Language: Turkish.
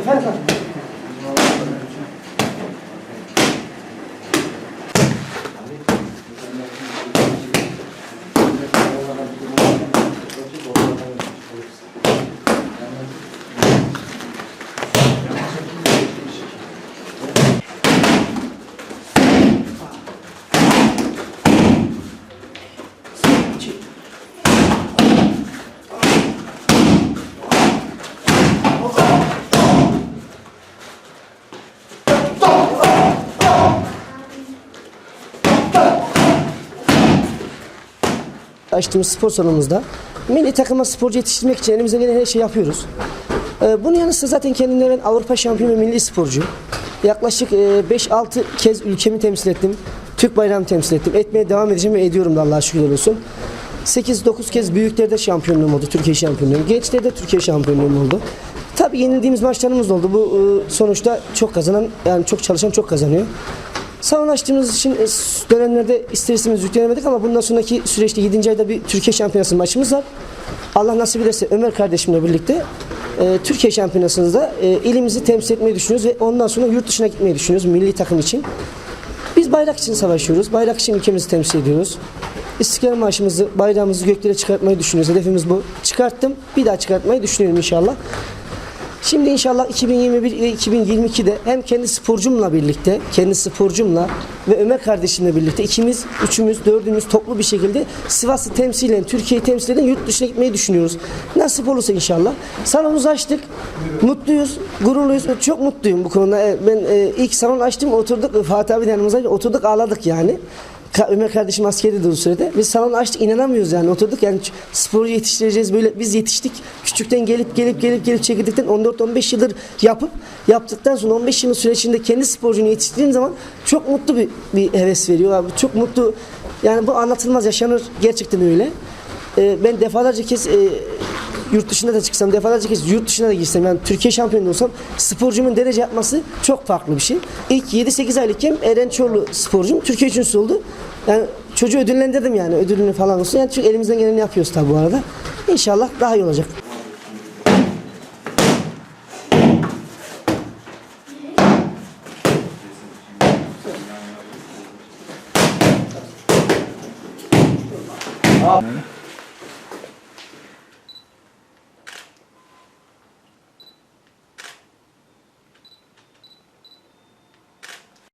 Efendim? Açtığımız spor salonumuzda milli takıma sporcu yetiştirmek için elimizden gelen her şeyi yapıyoruz. Ee, bunun yanı sıra zaten kendimde ben Avrupa şampiyonu ve milli sporcu. Yaklaşık e, 5-6 kez ülkemi temsil ettim. Türk bayrağını temsil ettim. Etmeye devam edeceğim ve ediyorum da Allah'a şükürler olsun. 8-9 kez büyüklerde şampiyonluğum oldu. Türkiye şampiyonluğum. Gençlerde Türkiye şampiyonluğum oldu. Tabii yenildiğimiz maçlarımız oldu. Bu e, sonuçta çok kazanan yani çok çalışan çok kazanıyor. Salon açtığımız için e, dönemlerde ister istemez yüklenemedik ama bundan sonraki süreçte 7. ayda bir Türkiye Şampiyonası maçımız var. Allah nasip ederse Ömer kardeşimle birlikte e, Türkiye Şampiyonası'nda e, ilimizi temsil etmeyi düşünüyoruz ve ondan sonra yurt dışına gitmeyi düşünüyoruz milli takım için. Biz bayrak için savaşıyoruz. Bayrak için ülkemizi temsil ediyoruz. İstiklal Marşımızı, bayrağımızı göklere çıkartmayı düşünüyoruz. Hedefimiz bu. Çıkarttım. Bir daha çıkartmayı düşünüyorum inşallah. Şimdi inşallah 2021 ile 2022'de hem kendi sporcumla birlikte, kendi sporcumla ve Ömer kardeşimle birlikte ikimiz, üçümüz, dördümüz toplu bir şekilde Sivas'ı temsilen, Türkiye'yi temsil eden yurt dışına gitmeyi düşünüyoruz. Nasip olursa inşallah. Salonumuzu açtık. Mutluyuz, gururluyuz. Çok mutluyum bu konuda. Ben e, ilk salon açtım, oturduk. Fatih abi de yanımızdaydı. Oturduk ağladık yani. Ömer kardeşim askeriydi o sürede. Biz salon açtık inanamıyoruz yani oturduk yani sporu yetiştireceğiz böyle biz yetiştik. Küçükten gelip gelip gelip gelip çekirdekten 14-15 yıldır yapıp yaptıktan sonra 15 yılın süreçinde kendi sporcunu yetiştirdiğin zaman çok mutlu bir, bir heves veriyor abi. Çok mutlu yani bu anlatılmaz yaşanır gerçekten öyle. Ee, ben defalarca kez e, yurt dışında da çıksam defalarca kez yurt dışına da gitsem yani Türkiye şampiyonu olsam sporcumun derece yapması çok farklı bir şey. İlk 7-8 aylıkken Eren Çorlu sporcum Türkiye üçüncüsü oldu. Yani çocuğu ödüllendirdim yani ödülünü falan olsun. Yani çünkü elimizden geleni yapıyoruz tabi bu arada. İnşallah daha iyi olacak. Abi.